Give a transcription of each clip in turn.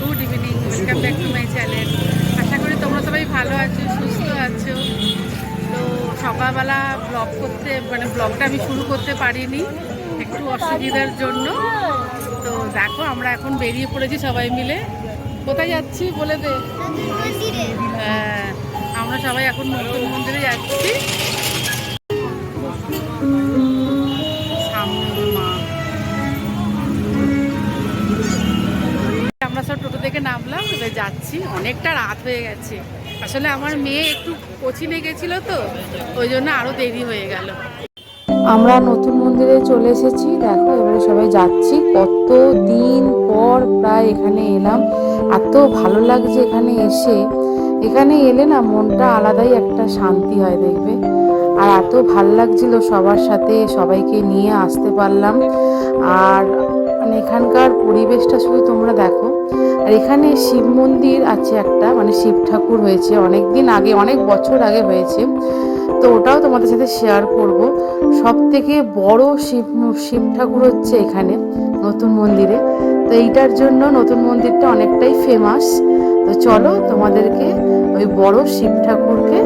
Good evening welcome back to my channel আশা করি তোমরা সবাই ভালো আছো সুস্থ আছো। তো সকালবেলা ব্লগ করতে মানে ব্লগটা আমি শুরু করতে পারিনি একটু অসুবিধার জন্য। তো দেখো আমরা এখন বেরিয়ে পড়েছি সবাই মিলে। কোথায় যাচ্ছি বলে দে? হ্যাঁ আমরা সবাই এখন নতুন মন্দিরে যাচ্ছি। আমরা সব টোটো থেকে নামলাম, এবার যাচ্ছি। অনেকটা রাত হয়ে গেছে। আসলে আমার মেয়ে একটু কোচিনে গেছিল তো, ওই জন্য আরও দেরি হয়ে গেল। আমরা নতুন মন্দিরে চলে এসেছি। দেখো, এবারে সবাই যাচ্ছি। কত দিন পর প্রায় এখানে এলাম। এত ভালো লাগছে এখানে এসে। এখানে এলে না মনটা আলাদাই একটা শান্তি হয়, দেখবে। আর এত ভালো লাগছিল সবার সাথে, সবাইকে নিয়ে আসতে পারলাম। আর মানে এখানকার পরিবেশটা শুধু তোমরা দেখো। আর এখানে শিব মন্দির আছে একটা মানে শিব ঠাকুর হয়েছে অনেক দিন আগে, অনেক বছর আগে হয়েছে। তো ওটাও তোমাদের সাথে শেয়ার করব। সব থেকে বড় শিব শিব ঠাকুর হচ্ছে এখানে, নতুন মন্দিরে। তো এইটার জন্য নতুন মন্দিরটা অনেকটাই ফেমাস তো চলো তোমাদেরকে ওই বড় শিব ঠাকুরকে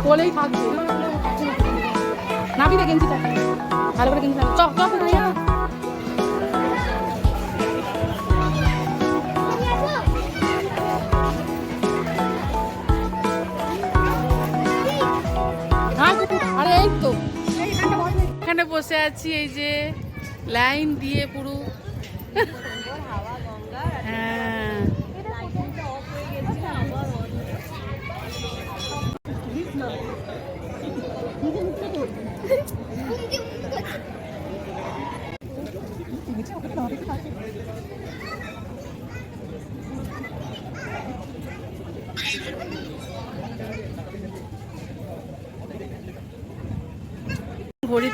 ও বলেই থাকবে নাপি দে গেঞ্জিটা। ভালো করে গেঞ্জি চ চ ভাইয়া হ্যাঁ, এখানে বসে আছি এই যে লাইন দিয়ে পুরো হ্যাঁ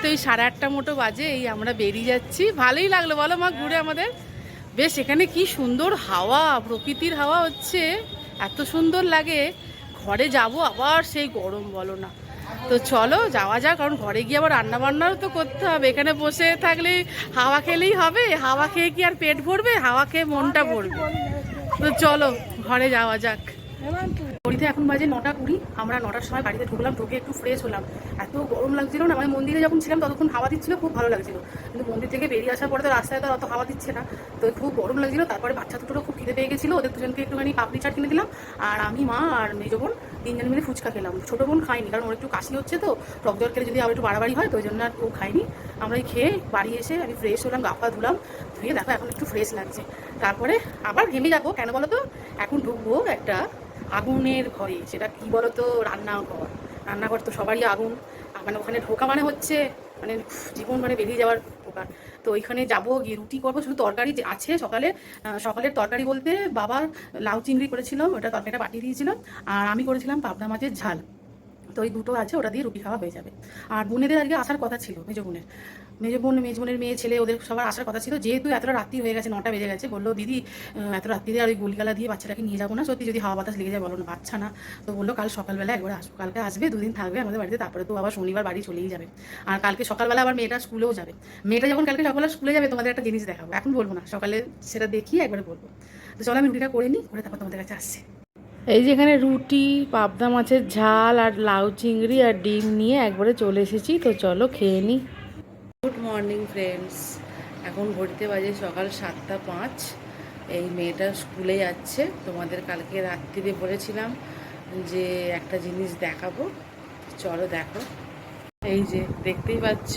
ঘড়িতে ওই সাড়ে আটটা মতো বাজে এই আমরা বেরিয়ে যাচ্ছি। ভালোই লাগল বলো মা ঘুরে আমাদের। বেশ এখানে কি সুন্দর হাওয়া প্রকৃতির হাওয়া হচ্ছে। এত সুন্দর লাগে। ঘরে যাব আবার সেই গরম বলো না। তো চলো যাওয়া যাক কারণ ঘরে গিয়ে আবার রান্না বান্নাও তো করতে হবে। এখানে বসে থাকলে হাওয়া খেলেই হবে। হাওয়া খেয়ে কি আর পেট ভরবে? হাওয়া খেয়ে মনটা ভরবে। তো চলো ঘরে যাওয়া যাক। ঘড়িতে এখন বাজে নটা কুড়ি, আমরা নটার সময় বাড়িতে ঢুকলাম, ঢুকে একটু ফ্রেশ হলাম। এত গরম লাগছিল না মানে মন্দিরে যখন ছিলাম ততক্ষণ হাওয়া দিচ্ছিল, খুব ভালো লাগছিল। কিন্তু মন্দির থেকে বেরিয়ে আসার পরে তো রাস্তায় তো অত হাওয়া দিচ্ছে না। তো খুব গরম লাগছিল, তারপরে বাচ্চা দুটোরও খুব খিদে পেয়ে গেছিল, ওদের দুজনকে একটুখানি পাপড়ি চাট কিনে দিলাম, আর আমি, মা আর মেজো বোন তিনজন মিলে ফুচকা খেলাম। ছোটো বোন খাইনি কারণ ওর একটু কাশি হচ্ছে তো, টক জল খেলে যদি আবার একটু বাড়াবাড়ি হয়, তো ওই জন্য আর ও খাইনি আমরা খেয়ে বাড়ি এসে আমি ফ্রেশ হলাম, গা ধুলাম, ধুয়ে দেখো এখন একটু ফ্রেশ লাগছে। তারপরে আবার ঘেমে যাব, কেন বলো তো? এখন ঢুকবো একটা আগুনের ঘরে, সেটা কি বলতো? রান্নাঘর। রান্নাঘর তো সবারই আগুন। মানে ওখানে ঢোকা মানে হচ্ছে মানে জীবন মানে বেরিয়ে যাওয়ার প্রকার তো ওইখানে যাব, গিয়ে রুটি করব। শুধু তরকারি যে আছে সকালে সকালের তরকারি বলতে বাবা লাউ চিংড়ি করেছিল, ওটা তরকারিটা পাঠিয়ে দিয়েছিল আর আমি করেছিলাম পাবদা মাছের ঝাল। তো ওই দুটো আছে, ওটা দিয়ে রুটি খাওয়া হয়ে যাবে। আর বোনেদের আজকে আসার কথা ছিল মেজো বোনের। মেজো বোন, মেজ বোনের মেয়ে, ছেলে, ওদের সবার আসার কথা ছিল। যেহেতু এতটা রাত্রি হয়ে গেছে, নটা বেজে গেছে, বলল, দিদি এত রাত্রিতে আর ওই গুলিগালা দিয়ে বাচ্চাটাকে নিয়ে যাব না। সত্যি যদি হাওয়া বাতাস লেগে যায়, বলো না, বাচ্চা না। তো বলল, কাল সকালবেলা একবার আসব, কালকে আসবে, দুদিন থাকবে আমাদের বাড়িতে, তারপরে তো আবার শনিবার বাড়ি চলেই যাবে। আর কালকে সকালবেলা আবার মেয়েটা স্কুলেও যাবে। মেয়েটা যখন কালকে সকালবেলা স্কুলে যাবে, তোমাদের একটা জিনিস দেখাবো, এখন বলব না, সকালে সেটা দেখিয়ে একবারে বলব। তো চলো আমি রুটিটা করে নিই, করে তারপর তোমাদের কাছে আসছে। এই যে এখানে রুটি, পাবদা মাছের ঝাল, আর লাউ চিংড়ি, আর ডিম নিয়ে একবারে চলে এসেছি, তো চলো খেয়ে নিই। Morning friends. এখন ঘড়িতে বাজে সকাল সাতটা পাঁচ। এই মেয়েটা স্কুলে যাচ্ছে। তোমাদের কালকে রাত্রিরে বলেছিলাম যে একটা জিনিস দেখাবো। চলো দেখো। এই যে দেখতেই পাচ্ছ,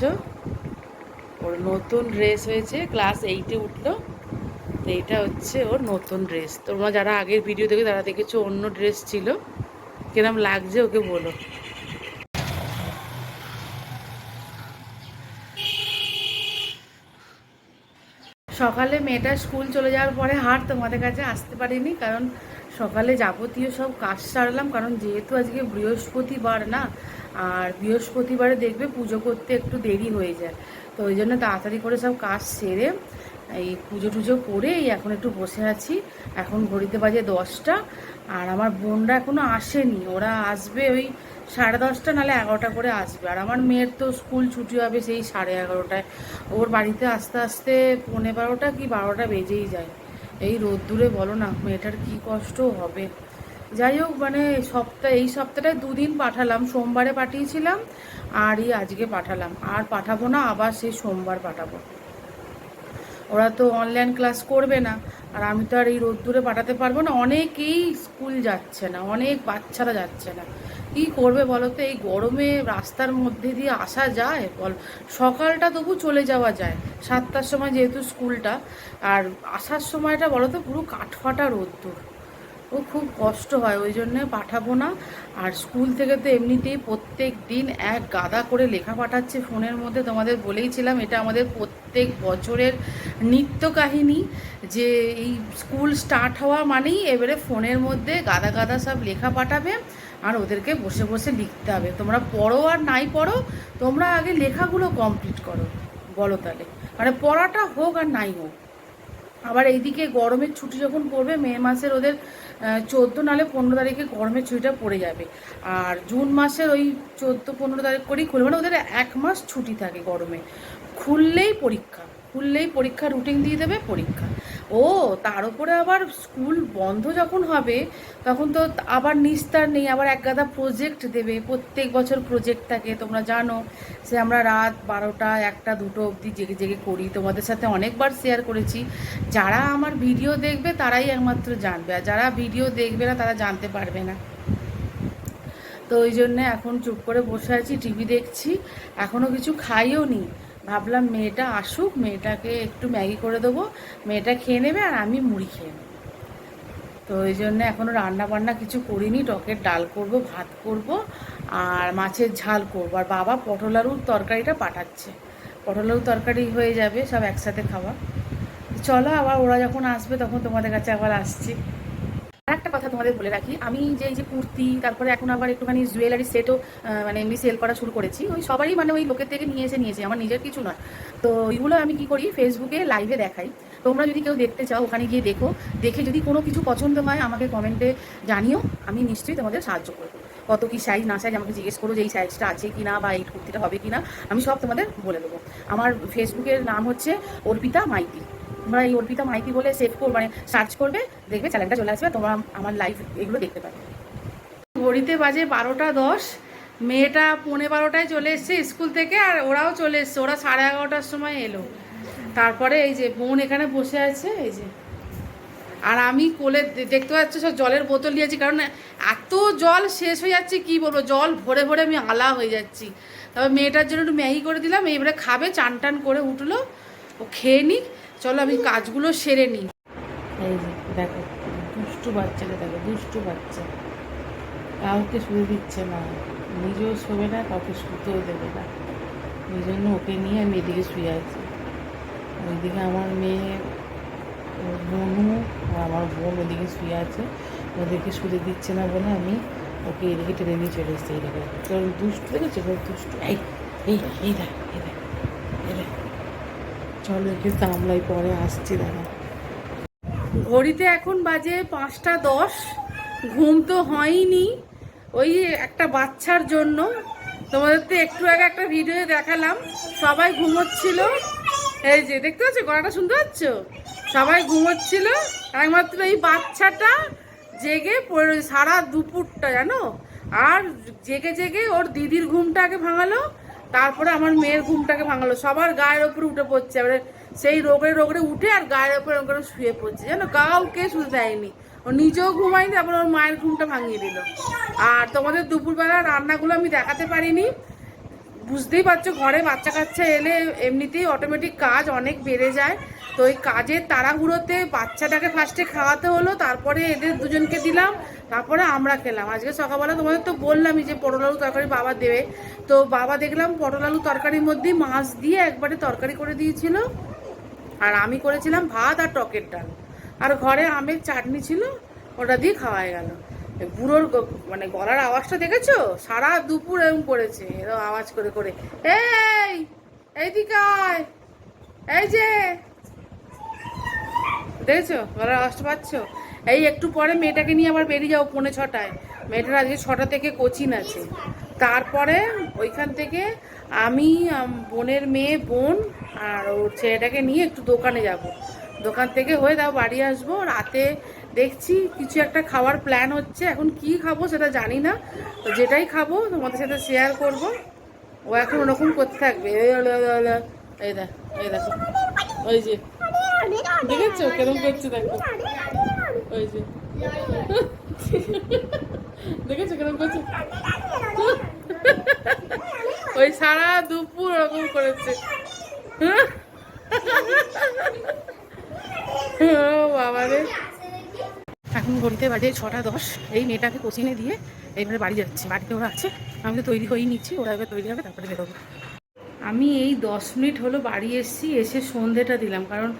ওর নতুন ড্রেস হয়েছে। ক্লাস এইটে উঠল। তো এইটা হচ্ছে ওর নতুন ড্রেস। তোমরা যারা আগের ভিডিও দেখে তারা দেখেছ অন্য ড্রেস ছিল। কিরম লাগছে ওকে বলো। সকালে মেয়েটা স্কুল চলে যাওয়ার পরে হাট তোমাদের কাছে আসতে পারিনি, কারণ সকালে যাবতীয় সব কাজ সারলাম, কারণ যেহেতু আজকে বৃহস্পতিবার না, আর বৃহস্পতিবারে দেখবে পুজো করতে একটু দেরি হয়ে যায়, তো ওই জন্য তাড়াতাড়ি করে সব কাজ সেরে এই পুজো টুজো করে এখন একটু বসে আছি, এখন ঘড়িতে বাজে দশটা, আর আমার বোনরা এখনও আসেনি, ওরা আসবে ওই সাড়ে দশটা নাহলে এগারোটা করে আসবে। আর আমার মেয়ের তো স্কুল ছুটি হবে সেই সাড়ে এগারোটায়। ওর বাড়িতে আস্তে আস্তে পৌনে বারোটা কি বারোটা বেজেই যায়। এই রোদ্দুরে বলো না, মেয়েটার কি কষ্ট হবে। যাই হোক মানে সপ্তাহ এই সপ্তাহটায় দুদিন পাঠালাম। সোমবারে পাঠিয়েছিলাম আর এই আজকে পাঠালাম। আর পাঠাবো না, আবার সেই সোমবার পাঠাবো। ওরা তো অনলাইন ক্লাস করবে না। আর আমি তো আর এই রোদ্দুরে পাঠাতে পারব না। অনেকেই স্কুল যাচ্ছে না, অনেক বাচ্চারা যাচ্ছে না। কি করবে বলো তো? এই গরমে রাস্তার মধ্যে দিয়ে আসা যায়? বল, সকালটা তবু চলে যাওয়া যায়। সাতটার সময় যেহেতু স্কুলটা, আর আসার সময়টা বলো তো পুরো কাঠফাটা রোদ্দুর। ও খুব কষ্ট হয়, ওই জন্যে পাঠাবো না। আর স্কুল থেকে তো এমনিতেই প্রত্যেক দিন এক গাদা করে লেখা পাঠাচ্ছে ফোনের মধ্যে। তোমাদের বলেইছিলাম, এটা আমাদের প্রত্যেক বছরের নিত্য কাহিনী যে এই স্কুল স্টার্ট হওয়া মানেই এবারে ফোনের মধ্যে গাদা গাদা সব লেখা পাঠাবে। আর ওদেরকে বসে বসে লিখতে হবে। তোমরা পড়ো আর নাই পড়ো, তোমরা আগে লেখাগুলো কমপ্লিট করো, বলো তাহলে। মানে পড়াটা হোক আর নাই হোক। আবার এইদিকে গরমের ছুটি যখন পড়বে, মে মাসের ওদের চোদ্দ নালে পনেরো তারিখে গরমের ছুটিটা পড়ে যাবে। আর জুন মাসের ওই চোদ্দ পনেরো তারিখ করেই খুলবে। মানে ওদের এক মাস ছুটি থাকে গরমে। খুললেই পরীক্ষা। খুললেই পরীক্ষা রুটিন দিয়ে দেবে, পরীক্ষা। ও, তার উপরে আবার স্কুল বন্ধ যখন হবে, তখন তো আবার নিস্তার নেই, আবার এক গাদা প্রজেক্ট দেবে। প্রত্যেক বছর প্রজেক্ট থাকে, তোমরা জানো সে আমরা রাত বারোটা, একটা, দুটো অবধি জেগে জেগে করি। তোমাদের সাথে অনেকবার শেয়ার করেছি। যারা আমার ভিডিও দেখবে, তারাই একমাত্র জানবে। আর যারা ভিডিও দেখবে না, তারা জানতে পারবে না। তো ওই জন্যে এখন চুপ করে বসে আছি টিভি দেখছি। এখনও কিছু খাইও নি। ভাবলাম মেয়েটা আসুক, মেয়েটাকে একটু ম্যাগি করে দেবো। মেয়েটা খেয়ে নেবে আর আমি মুড়ি খেয়ে নেব। তো ওই জন্য এখনও রান্না বান্না কিছু করিনি, টকের ডাল করব, ভাত করব আর মাছের ঝাল করব। আর বাবা পটল আলুর তরকারিটা পাঠাচ্ছে। পটল আলুর তরকারি হয়ে যাবে সব একসাথে খাওয়া। চলো আবার ওরা যখন আসবে তখন তোমাদের কাছে আবার আসছি। একটা কথা তোমাদের বলে রাখি, আমি যে এই যে কুর্তি, তারপরে এখন আবার একটুখানি জুয়েলারি সেটও মানে এমনি সেল করা শুরু করেছি, ওই সবারই মানে ওই লোকের থেকে নিয়ে এসে নিয়েছে, আমার নিজের কিছু নয়। তো ওইগুলো আমি কি করি ফেসবুকে লাইভে দেখাই। তোমরা যদি কেউ দেখতে চাও, ওখানে গিয়ে দেখো। দেখে যদি কোনো কিছু পছন্দ হয়, আমাকে কমেন্টে জানিও, আমি নিশ্চয়ই তোমাদের সাহায্য করব। কত কি সাইজ না সাইজ আমাকে জিজ্ঞেস করো যে এই সাইজটা আছে কি না বা এই কুর্তিটা হবে কি না আমি সব তোমাদের বলে দেবো। আমার ফেসবুকের নাম হচ্ছে অর্পিতা মাইতি। তোমরা এই অর্পিতা মাইতি বলে সেভ করবে মানে সার্চ করবে, দেখবে চ্যানেলটা চলে আসবে তোমরা আমার লাইভ এগুলো দেখতে পাবে। ঘড়িতে বাজে বারোটা দশ, মেয়েটা পৌনে বারোটায় চলে এসছে স্কুল থেকে, আর ওরাও চলে এসছে, ওরা সাড়ে এগারোটার সময় এলো। তারপরে এই যে বোন এখানে বসে আছে, এই যে। আর আমি কোলে দেখতে পাচ্ছ সব জলের বোতল নিয়েছি কারণ এত জল শেষ হয়ে যাচ্ছে, কি বলব? জল ভরে ভরে আমি আলা হয়ে যাচ্ছি। তবে মেয়েটার জন্য একটু ম্যাগি করে দিলাম, এবারে খাবে চান টান করে উঠল। ও খেয়ে নিক। চলো আমি কাজগুলো সেরে নিই। এই যে, দেখো, দুষ্টু বাচ্চাকে দেখো, দুষ্টু বাচ্চা। কাউকে শুয়ে দিচ্ছে না। নিজেও শোবে না, কাউকে শুতেও দেবে না। ওই জন্য ওকে নিয়ে আমি এদিকে শুয়ে আছি। ওইদিকে আমার মেয়ে বোনু আর আমার বোন ওদিকে শুয়ে আছে। ওদেরকে শুতে দিচ্ছে না বলে আমি ওকে এদিকে টেনে নিয়ে চলে এসেছি এই দেখো কারণ দুষ্টু কারণ দুষ্টু। এই এই এই দেখ এই দেখ। চলো কামলাই পরে আসছি, দাঁড়া। ঘড়িতে এখন বাজে পাঁচটা দশ, ঘুম তো হয়নি। ওই একটা বাচ্চার জন্য তোমাদের তো একটু আগে একটা ভিডিও দেখালাম। সবাই ঘুমোচ্ছিল। এই যে, দেখতে পাচ্ছ? গলাটা শুনতে পাচ্ছ? সবাই ঘুমোচ্ছিল। একমাত্র এই বাচ্চাটা জেগে পড়ে সারা দুপুরটা, জানো? আর জেগে জেগে ওর দিদির ঘুমটা আগে ভাঙালো। তারপরে আমার মেয়ের ঘুমটাকে ভাঙালো। সবার গায়ের ওপরে উঠে পড়ছে। এবারে সেই রোগড়ে রোগড়ে উঠে আর গায়ের ওপরে ওখানে শুয়ে পড়ছে। যেন কাউকে শুয়ে দেয়নি। ও নিজেও ঘুমায়নি, তারপরে ওর মায়ের ঘুমটা ভাঙিয়ে দিল। আর তোমাদের দুপুরবেলা রান্নাগুলো আমি দেখাতে পারিনি। বুঝতেই পারছ, ঘরে বাচ্চা কাচ্চা এলে এমনিতেই অটোমেটিক কাজ অনেক বেড়ে যায়। তো ওই কাজের তাড়াহুড়োতে বাচ্চাটাকে ফার্স্টে খাওয়াতে হলো, তারপরে এদের দুজনকে দিলাম, তারপরে আমরা খেলাম। আজকে সকালবেলা তোমাদের তো বললামই যে পটল আলু তরকারি বাবা দেবে। তো বাবা দেখলাম পটল আলু তরকারির মধ্যেই মাছ দিয়ে একবারে তরকারি করে দিয়েছিল। আর আমি করেছিলাম ভাত আর টকের ডাল। আর ঘরে আমের চাটনি ছিল, ওটা দিয়ে খাওয়াই গেল। বুড়োর মানে গলার আওয়াজটা দেখেছ? সারা দুপুর এরকম করেছে, এরকম আওয়াজ করে করে। এই, এইদিকে এই যে দেখেছ? গলার আওয়াজটা পাচ্ছ? এই একটু পরে মেয়েটাকে নিয়ে আবার বেরিয়ে যাব পৌনে ছটায়। মেয়েটার আজকে ছটা থেকে কোচিং আছে। তারপরে ওইখান থেকে আমি বোনের মেয়ে, বোন আর ওর ছেলেটাকে নিয়ে একটু দোকানে যাব। দোকান থেকে হয়ে তাও বাড়ি আসব। রাতে দেখছি কিছু একটা খাওয়ার প্ল্যান হচ্ছে। এখন কি খাব সেটা জানি না। তো যেটাই খাব তোমাদের সাথে শেয়ার করব। ও এখন ওরকম করতে থাকবে। এই দেখ এই দেখো ওই যে। দেখেছ? কেরম করছে দেখো? ওই যে। দেখেছ কেরম করছে? ওই সারা দুপুর ওরকম করেছে। বাবা রে। এখন ঘড়িতে বাজে ছটা দশ। এই মেয়েটাকে কোচিংয়ে দিয়ে এইবারে বাড়ি যাচ্ছি। বাড়িতে ওরা আছে। আমি তো তৈরি হয়েই নিচ্ছি। ওরা এবার তৈরি হবে, তারপরে বেরোবো। আমি এই দশ মিনিট হলো বাড়ি এসেছি, এসে সন্ধেটা দিলাম। কারণ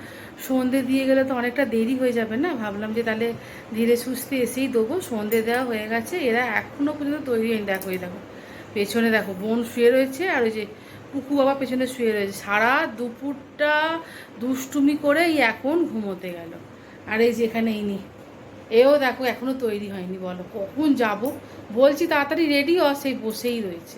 সন্ধে দিয়ে গেলে তো অনেকটা দেরি হয়ে যাবে না? ভাবলাম যে তাহলে ধীরে সুস্থে এসেই দেবো। সন্ধে দেওয়া হয়ে গেছে। এরা এখনও পর্যন্ত তৈরি হয়নি। দেখো দেখো, পেছনে দেখো, বোন শুয়ে রয়েছে আর ওই যে কুকু বাবা পেছনে শুয়ে রয়েছে। সারা দুপুরটা দুষ্টুমি করে এখন ঘুমোতে গেল। আর এই যে এখানে ইনি, এও দেখো এখনও তৈরি হয়নি। বলো, কখন যাব? বলছি তাড়াতাড়ি রেডি হ, সেই বসেই রয়েছে।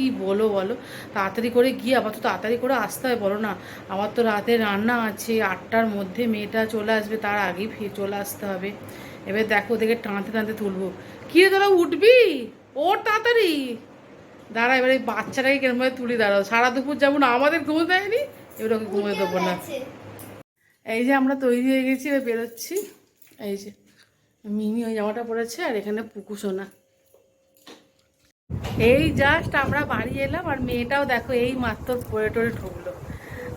কি বলো বলো? তাড়াতাড়ি করে গিয়ে আবার তো তাড়াতাড়ি করে আসতে হয়, বলো না। আমার তো রাতে রান্না আছে, আটটার মধ্যে মেয়েটা চলে আসবে, তার আগেই ফিরে চলে আসতে হবে। এবার দেখো, ওদেরকে টানতে টানতে তুলবো। কি রে তোরা উঠবি? ওর তাড়াতাড়ি। দাঁড়া, এবার বাচ্চাটাকে কেরমভাবে তুলি, দাঁড়াও। সারা দুপুর যেমন আমাদের ঘুমো দেয়নি, এবার ওকে ঘুমোতে দেবো না। এই যে আমরা তৈরি হয়ে গেছি, এবার বেরোচ্ছি। এই যে মিমি ওই জামাটা পরেছে, আর এখানে পুকু সোনা। এই জাস্ট আমরা বাড়ি এলাম আর মেয়েটাও দেখো এই মাত্র পরে টরে ঢুকলো।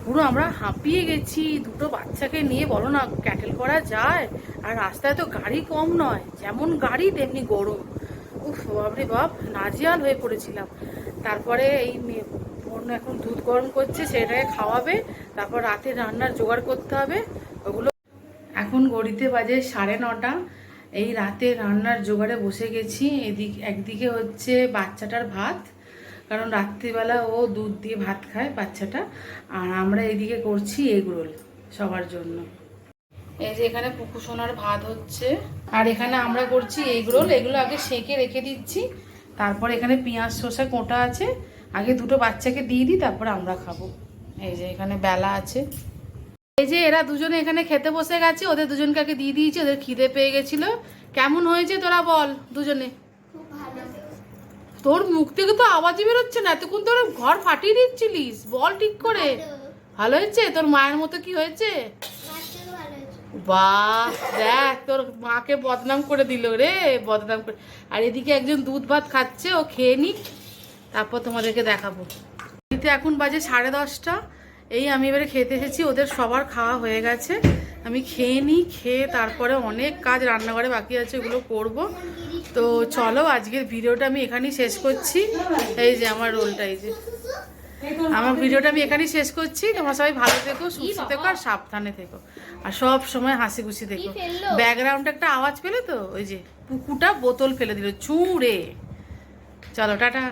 পুরো আমরা হাঁপিয়ে গেছি, দুটো বাচ্চাকে নিয়ে বলো না ক্যাটেল করা যায়, আর রাস্তায় তো গাড়ি কম নয়, যেমন গাড়ি তেমনি গরম। উফ, বাপরে বাপ, নাজিয়াল হয়ে পড়েছিলাম। তারপরে এই মেয়ে বোন এখন দুধ গরম করছে, সেটাকে খাওয়াবে, তারপর রাতে রান্নার জোগাড় করতে হবে, ওগুলো এখন গড়িতে বাজে সাড়ে নটা। এই রাতে রান্নার জোগাড়ে বসে গেছি। এদিক, একদিকে হচ্ছে বাচ্চাটার ভাত, কারণ রাত্রিবেলা ও দুধ দিয়ে ভাত খায় বাচ্চাটা। আর আমরা এদিকে করছি এগ রোল সবার জন্য। এই যে এখানে পুকু সোনার ভাত হচ্ছে। আর এখানে আমরা করছি এগ রোল এগুলো আগে সেঁকে রেখে দিচ্ছি। তারপর এখানে পেঁয়াজ শসা কোটা আছে। আগে দুটো বাচ্চাকে দিয়ে দিই, তারপর আমরা খাব। এই যে এখানে বেলা আছে। এই যে এরা দুজনে এখানে খেতে বসে গেছে ওদের দুজনকে আগে দিয়ে দিয়েছি ওদের খিদে পেয়ে গেছিল। কেমন হয়েছে তোরা বল দুজনে? তোর মুখ থেকে তো আওয়াজই বেরোচ্ছে না এতক্ষণ তোর ঘর ফাটিয়ে দিচ্ছিলিস বল ঠিক করে। ভালো। হয়েছে? তোর মায়ের মতো কি হয়েছে? বাহ দেখ তোর মাকে বদনাম করে দিল রে বদনাম করে। আর এদিকে একজন দুধ ভাত খাচ্ছে ও খেয়ে নিক তারপর তোমাদেরকে দেখাবো। এখন বাজে সাড়ে দশটা। এই আমি এবারে খেতে এসেছি ওদের সবার খাওয়া হয়ে গেছে। আমি খেয়ে নিই খেয়ে তারপরে অনেক কাজ রান্নাঘরে বাকি আছে ওগুলো করব। তো চলো আজকের ভিডিওটা আমি এখানেই শেষ করছি। এই যে আমার রোলটা এই যে। আমার ভিডিওটা আমি এখানেই শেষ করছি। তোমরা সবাই ভালো থেকো সুস্থ থেকো আর সাবধানে থেকো। আর সব সময় হাসি খুশি থেকো? ব্যাকগ্রাউন্ডে একটা আওয়াজ পেলে তো ওই যে পুকুটা বোতল ফেলে দিল ছুঁড়ে। চলো টাটা।